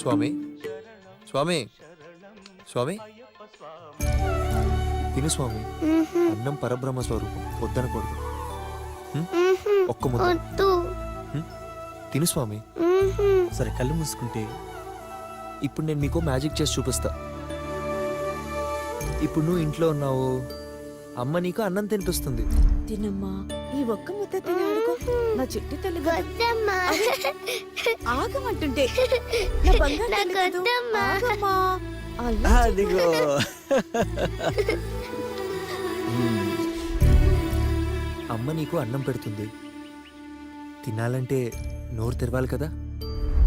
స్వామి. స్వామి. స్వామి. తిను స్వామి. అన్నం పరబ్రహ్మ స్వరూపం. వద్దనకూడదు. ఒక్క ముద్ద. తిను స్వామి. సరే కళ్ళు మూసుకుంటే ఇప్పుడు నేను మీకు మ్యాజిక్ చేసి చూపిస్తా. ఇప్పుడు నువ్వు ఇంట్లో ఉన్నావు. అమ్మ నీకు అన్నం తినిపిస్తుంది. తినమ్మా. ఈ ఒక్క ముద్ద తిని నా చుట్టూ తల్లి. వద్దమ్మా. ఆగమంటుంటే. నా బంగారు నాకు తల్లి కదూ. వద్దమ్మా. ఆగమ్మా. అదిగో. అమ్మ నీకు అన్నం పెడుతుంది. తినాలంటే నోరు తెరవాలి కదా?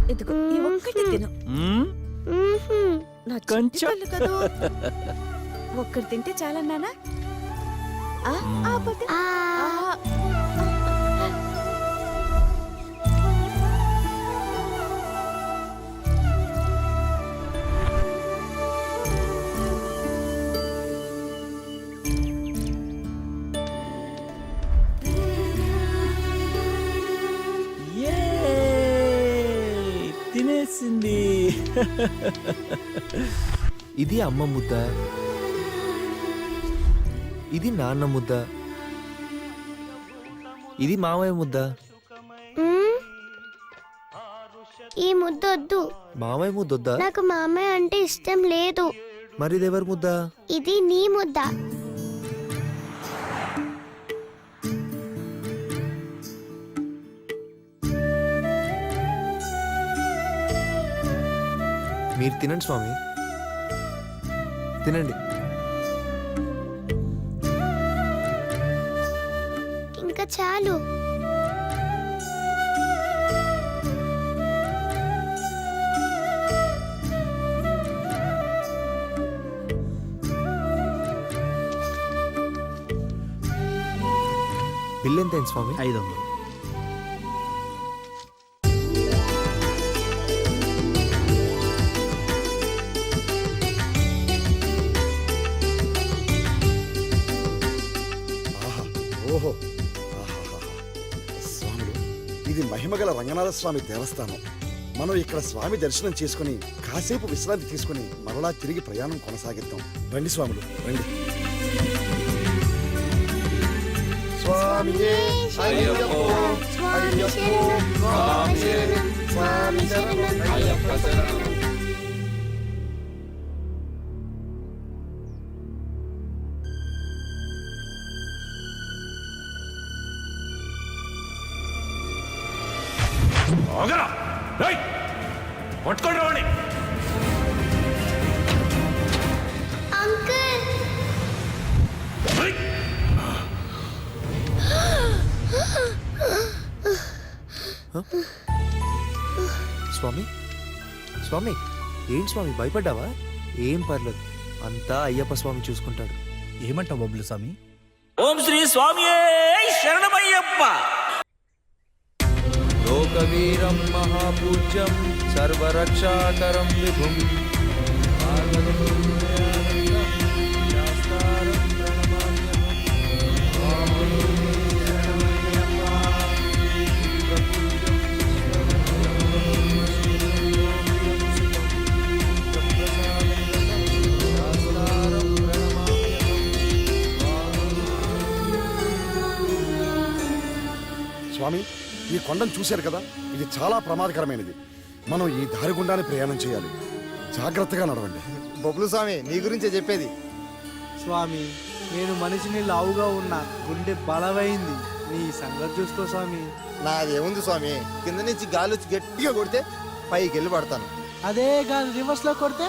ఇదిగో ఈ ఒక్కటి తిను. మ్మ్. మ్హూ. నా కొంచెం. కొంచెం కదూ? ఒక్కటి తింటే చాలన్నానా? ఆ, తినేసింది ఇది అమ్మ ముద్ద. ఇది నాన్న ముద్ద. ఇది మామయ్య ముద్ద. మ్. ఈ ముద్ద వద్దు. మామయ్య ముద్ద వద్దా? నాకు మా అమ్మాయి అంటే ఇష్టం లేదు. మరి ముద్ద? ఇది నీ ముద్ద. మీరు తినండి స్వామి. తినండి. ఇంకా చాలు. బిల్ ఎంత స్వామి? ఐదు వందలు. రంగనాథ స్వామి దేవస్థానం. మనం ఇక్కడ స్వామి దర్శనం చేసుకుని కాసేపు విశ్రాంతి తీసుకుని మరలా తిరిగి ప్రయాణం కొనసాగిద్దాం. రండి స్వాములు రండి. స్వామి రావండి అంకుల్. రేయ్! స్వామి స్వామి ఏంటి స్వామి భయపడ్డావా? ఏం పర్లేదు. అంతా అయ్యప్ప స్వామి చూసుకుంటాడు. ఏమంటావు బొబ్బులు స్వామి? ఓం శ్రీ స్వామి శరణమయ్యప్ప. लोकवीर महापूज्यं सर्वरक्षाकरं विभुम् కొండను చూశారు కదా? ఇది చాలా ప్రమాదకరమైనది. మనం ఈ దారి గుండానే ప్రయాణం చేయాలి. జాగ్రత్తగా నడవండి. బొబ్బులు స్వామి నీ గురించే చెప్పేది. స్వామి నేను మనిషిని లావుగా ఉన్నా గుండె బలమైంది. నీ సంగతి చూసుకో స్వామి. నాదేముంది స్వామి? కింద నుంచి గాలి వచ్చి గట్టిగా కొడితే పైకి వెళ్ళి పడతాను. అదే గాని రివర్స్లో కొడితే?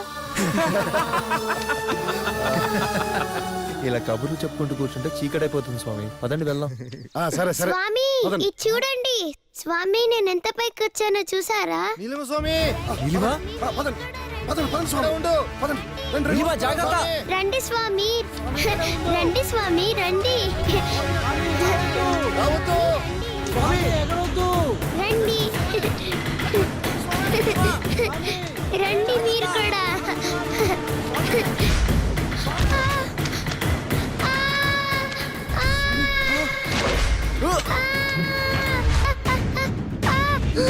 ఇలా కబుర్లు చెప్పుకుంటూ కూర్చుంటే చీకటైపోతుంది స్వామి. పదండి వెళ్దాం. ఆ, సరే సరే. స్వామి పదండి. ఇది చూడండి. స్వామి నేను ఎంత పైకి వచ్చానో చూసారా? నీలిమ స్వామి. నిలివా? పదండి. పదండి పదండి స్వామి. ఉండు. పదండి. నిలివా జాగ్రత్త. రండి స్వామి. రండి స్వామి రండి. రావద్దు. రండి. రండి మీరు కూడా. ఆ, ఆ, ఆ, ఆ. స్వామి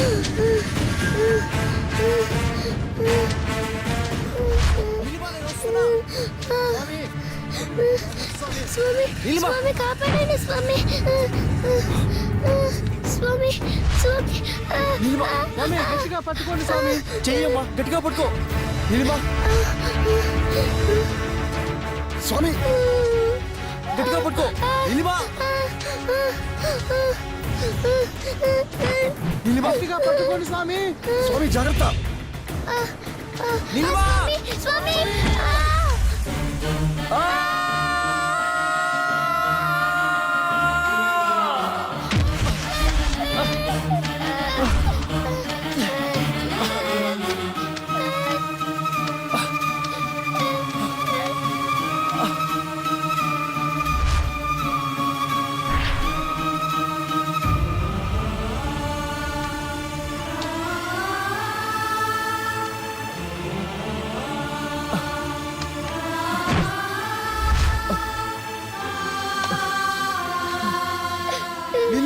స్వామి కాపాడండి స్వామి. స్వామి స్వామి. గట్టిగా పట్టుకోండి స్వామి. చెయ్యమ్మా గట్టిగా పట్టుకో. నిలిమా. స్వామి గట్టిగా పట్టుకో. నిలిమా. గట్టిగా పట్టుకోండి స్వామి. స్వామి జాగ్రత్త. నిలిమా స్వామి.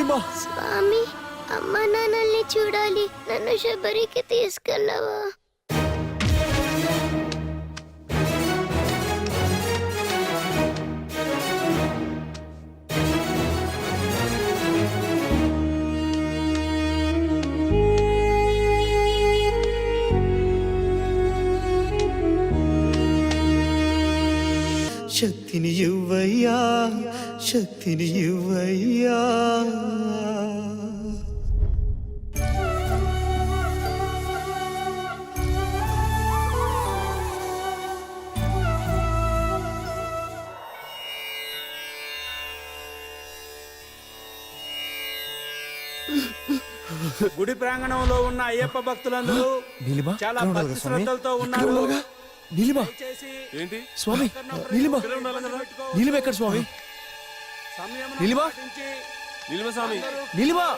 అమ్మా. స్వామి అమ్మ నాన్నల్ని చూడాలి. నన్ను శబరికి తీసుకెళ్ళవా? శక్తిని ఇవ్వయ్యా శక్తిని ఇవ్వయ్యా. గుడి ప్రాంగణంలో ఉన్న అయ్యప్ప భక్తులందరూ చాలా భక్తి శ్రద్ధలతో ఉన్నారు? నీలిమా. ఏంటి? స్వామి నీలిమా. నీలిమ ఎక్కడ స్వామి? నిలిమా? స్వామి.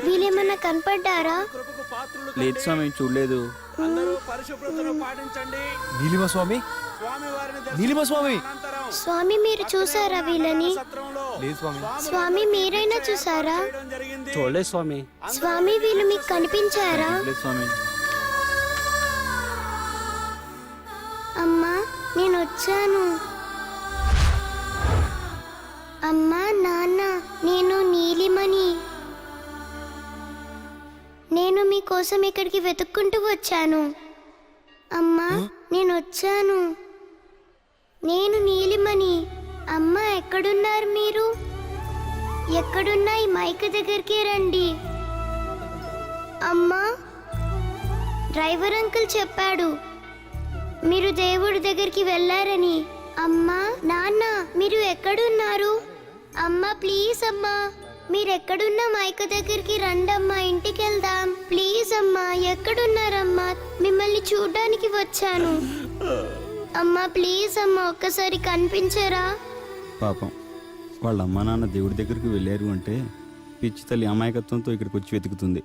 వీళ్ళేమన్నా కనపడ్డారా? లేదు. స్వామి చూడలేదు. అందరూ పరిశుభ్రతను పాటించండి. నీలిమ స్వామి? స్వామి నీలిమ స్వామి? మీరు చూసారా వీళ్ళని? స్వామి. స్వామి మీరైనా చూసారా? చూడలేదు స్వామి. స్వామి వీళ్ళు మీకు కనిపించారా? స్వామి. వచ్చాను. అమ్మా నాన్న నేను నీలిమని నేను మీకోసం ఇక్కడికి వెతుక్కుంటూ వచ్చాను. అమ్మా నేను వచ్చాను. నేను నీలిమని అమ్మా ఎక్కడున్నారు మీరు? ఎక్కడున్నా ఈ మైక్ దగ్గరికి రండి. అమ్మా డ్రైవర్ అంకుల్ చెప్పాడు. మీరు దేవుడి దగ్గరికి వెళ్ళారని. అమ్మా నాన్న మీరు ఎక్కడున్నారు? అమ్మా ప్లీజ్ అమ్మా. మీరెక్కడున్న మైక దగ్గరికి రండమ్మా ఇంటికి వెళ్దాం ప్లీజ్ అమ్మా ఎక్కడున్నారమ్మా? మిమ్మల్ని చూడడానికి వచ్చాను. అమ్మా ప్లీజ్ అమ్మా ఒక్కసారి కనిపించారా? పాపం వాళ్ళ అమ్మా నాన్న దేవుడి దగ్గరికి వెళ్ళారు అంటే పిచ్చి తల్లి అమాయకత్వంతో ఇక్కడికి వచ్చి వెతుకుతుంది.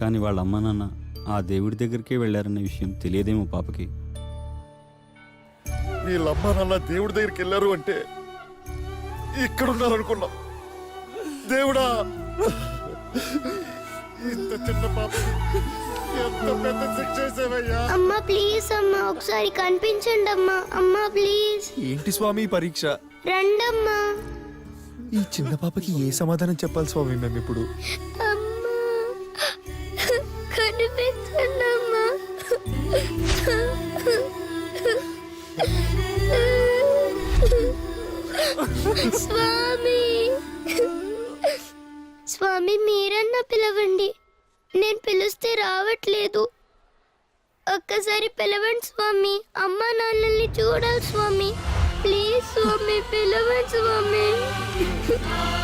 కానీ వాళ్ళ అమ్మా నాన్న ఆ దేవుడి దగ్గరికే వెళ్ళారన్న విషయం తెలియదేమో పాపకి. వీళ్ళమ్మ నాన్న దేవుడి దగ్గరికి వెళ్ళారు అంటే ఇక్కడున్నారు అనుకున్నాం దేవుడా ఇంత చిన్న పాప ఎంత పెద్ద శిక్ష చేసేవయ్యా? అమ్మా ప్లీజ్ అమ్మా ఒకసారి కనిపించండి అమ్మా అమ్మా ప్లీజ్ ఏంటి స్వామి ఈ పరీక్ష? రండమ్మా. ఈ చిన్న పాపకి ఏ సమాధానం చెప్పాలి స్వామి మేము ఇప్పుడు? అమ్మా కనిపించండమ్మా. స్వామి. స్వామి మీరన్నా పిలవండి. నేను పిలిస్తే రావట్లేదు. ఒక్కసారి పిలవండి స్వామి. అమ్మ నాన్నల్ని చూడాలి స్వామి. ప్లీజ్ స్వామి పిలవండి స్వామి. స్వామి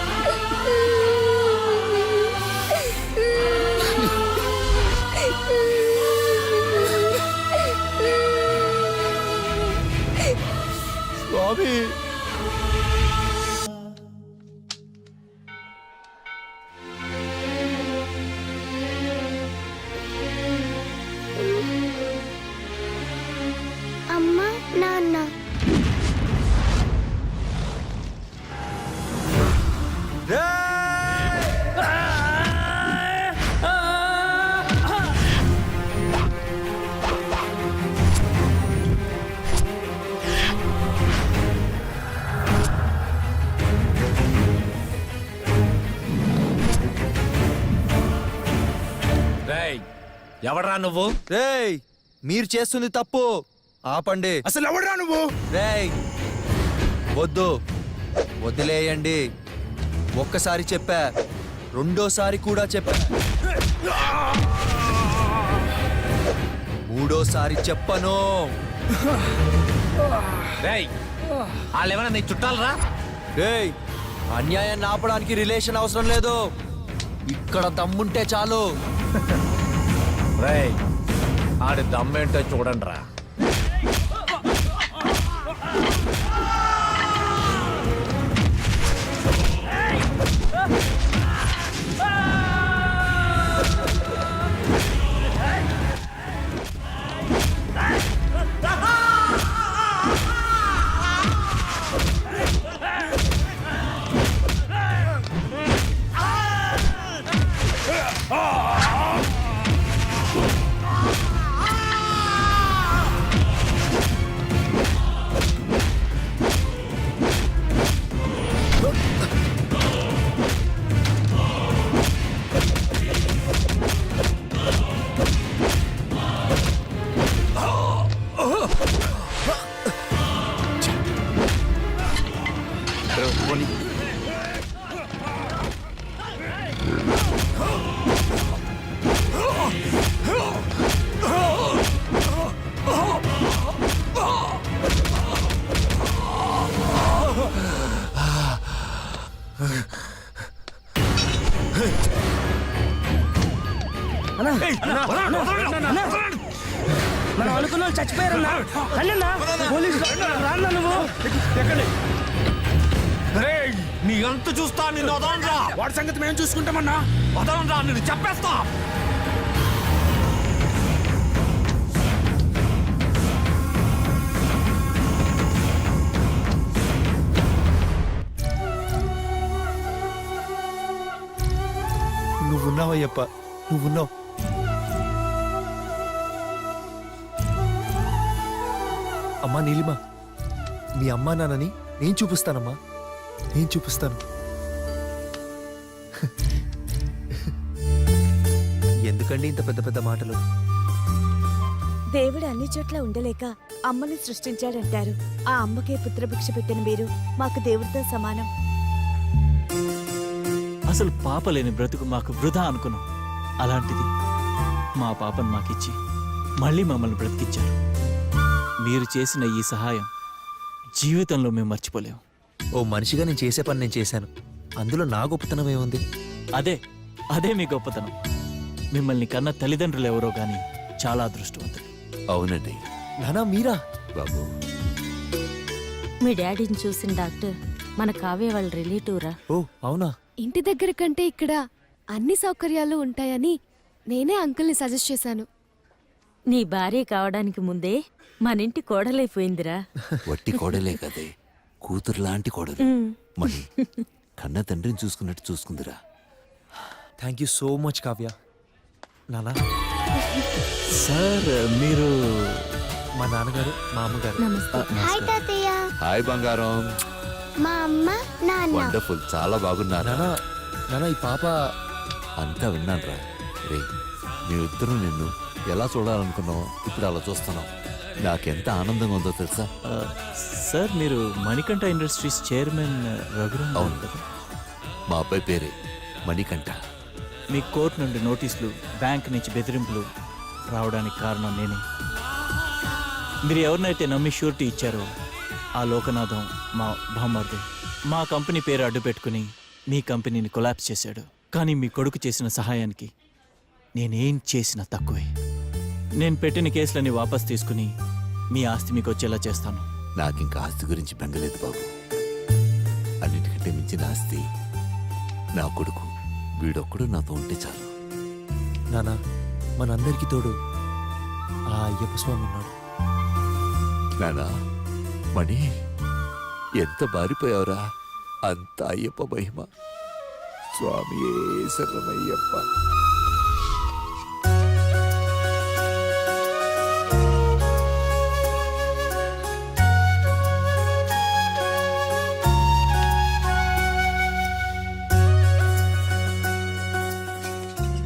ఎవడ్రా నువ్వు? రేయ్ మీరు చేస్తుంది తప్పు. ఆపండి. అసలు ఎవడరా నువ్వు? రేయ్ వద్దు. వదిలేయండి. ఒక్కసారి చెప్పా. రెండోసారి కూడా చెప్పా. మూడోసారి చెప్పను. రేయ్ వాళ్ళేమైనా నీ చుట్టాలరా? రేయ్ అన్యాయాన్ని ఆపడానికి రిలేషన్ అవసరం లేదు. ఇక్కడ దమ్ముంటే చాలు. రేయ్ ఆడి దమ్మేంటో చూడండి మనం అనుకున్న వాళ్ళు చచ్చిపోయారన్నా. అన్నా పోలీసులు రాన్నా నువ్వు? రేయ్ నీ అంత చూస్తా నిన్ను వదలరా వాడి సంగతి మేము చూసుకుంటామన్నా. వదలరా నిన్ను చెప్పేస్తా. నువ్వున్నావయ్యప్ప నువ్వున్నావు. అమ్మా నీలిమా. మీ అమ్మా నాన్నని నేను చూపిస్తానమ్మా. నేను చూపిస్తాను. ఎందుకండి ఇంత పెద్ద పెద్ద మాటలు? దేవుడు అన్ని చోట్ల ఉండలేక అమ్మని సృష్టించాడంటారు. ఆ అమ్మకే పుత్రభిక్ష పెట్టిన మీరు మాకు దేవుడితో సమానం. అసలు పాప లేని బ్రతుకు మాకు వృధా అనుకున్నాం. అలాంటిది మా పాపను మాకిచ్చి మళ్ళీ మమ్మల్ని బ్రతికిచ్చారు. మీరు చేసిన ఈ సహాయం జీవితంలో మేము మర్చిపోలేము. ఓ మనిషిగా నేను చేసే పని నేను చేశాను. అందులో నా గొప్పతనం ఏముంది? అదే అదే మీ గొప్పతనం. మిమ్మల్ని కన్న తల్లిదండ్రులు ఎవరో గాని చాలా అదృష్టవంతులు. అవునండి. నానా మీరా? బాబు. మీ డాడీని చూసిన డాక్టర్ మన కావ్య వాళ్ళ రిలేటివ్ రా ఓ అవునా? ఇంటి దగ్గర కంటే ఇక్కడ అన్ని సౌకర్యాలు ఉంటాయని నేనే అంకుల్ని సజెస్ట్ చేశాను. నీ భార్య కావడానికి ముందే మనింటి కోడలైపోయిందిరా. వట్టి కోడలే కదే. కూతురు లాంటి కోడలు. మణి కన్న తండ్రిని చూసుకున్నట్టు చూసుకుందిరా. Thank you so much Kavya నానా. సార్ మీరు మా నాన్నగారు మా అమ్మగారు. హాయ్ తాతయ్య. హాయ్ బంగారం. మా అమ్మ నాన్న. వండర్ఫుల్ చాలా బాగున్నారా? నానా నానా ఈ పాప అంతా విన్నాను రా రే మేమిద్దరం నిన్ను ఎలా చూడాలనుకున్నావు? ఇప్పుడు అలా చూస్తున్నాం నాకెంత ఆనందంగా ఉందో తెలుసా? సార్ మీరు మణికంఠ ఇండస్ట్రీస్ చైర్మన్ రఘురామ్ అవును. కదా? మా అబ్బాయి పేరే మణికంఠ. మీ కోర్టు నుండి నోటీసులు బ్యాంక్ నుంచి బెదిరింపులు రావడానికి కారణం నేనే. మీరు ఎవరినైతే నమ్మి షూరిటీ ఇచ్చారో ఆ లోకనాథం మా బామ్మర్ది. మా కంపెనీ పేరు అడ్డు పెట్టుకుని మీ కంపెనీని కొలాప్స్ చేశాడు. కానీ మీ కొడుకు చేసిన సహాయానికి నేనేం చేసినా తక్కువే. నేను పెట్టిన కేసులని వాపస్ తీసుకుని మీ ఆస్తి మీకు వచ్చేలా చేస్తాను. నాకింక ఆస్తి గురించి బెంగలేదు బాబు. అన్నిటికంటే మించిన ఆస్తి నా కొడుకు. వీడొక్కడు నాతో ఉంటే చాలు. నానా మనందరికీ తోడు ఆ అయ్యప్ప స్వామి ఉన్నాడు. నానా మణి ఎంత బారిపోయావురా. అంత అయ్యప్ప మహిమ. స్వామి శరణమయ్యప్ప.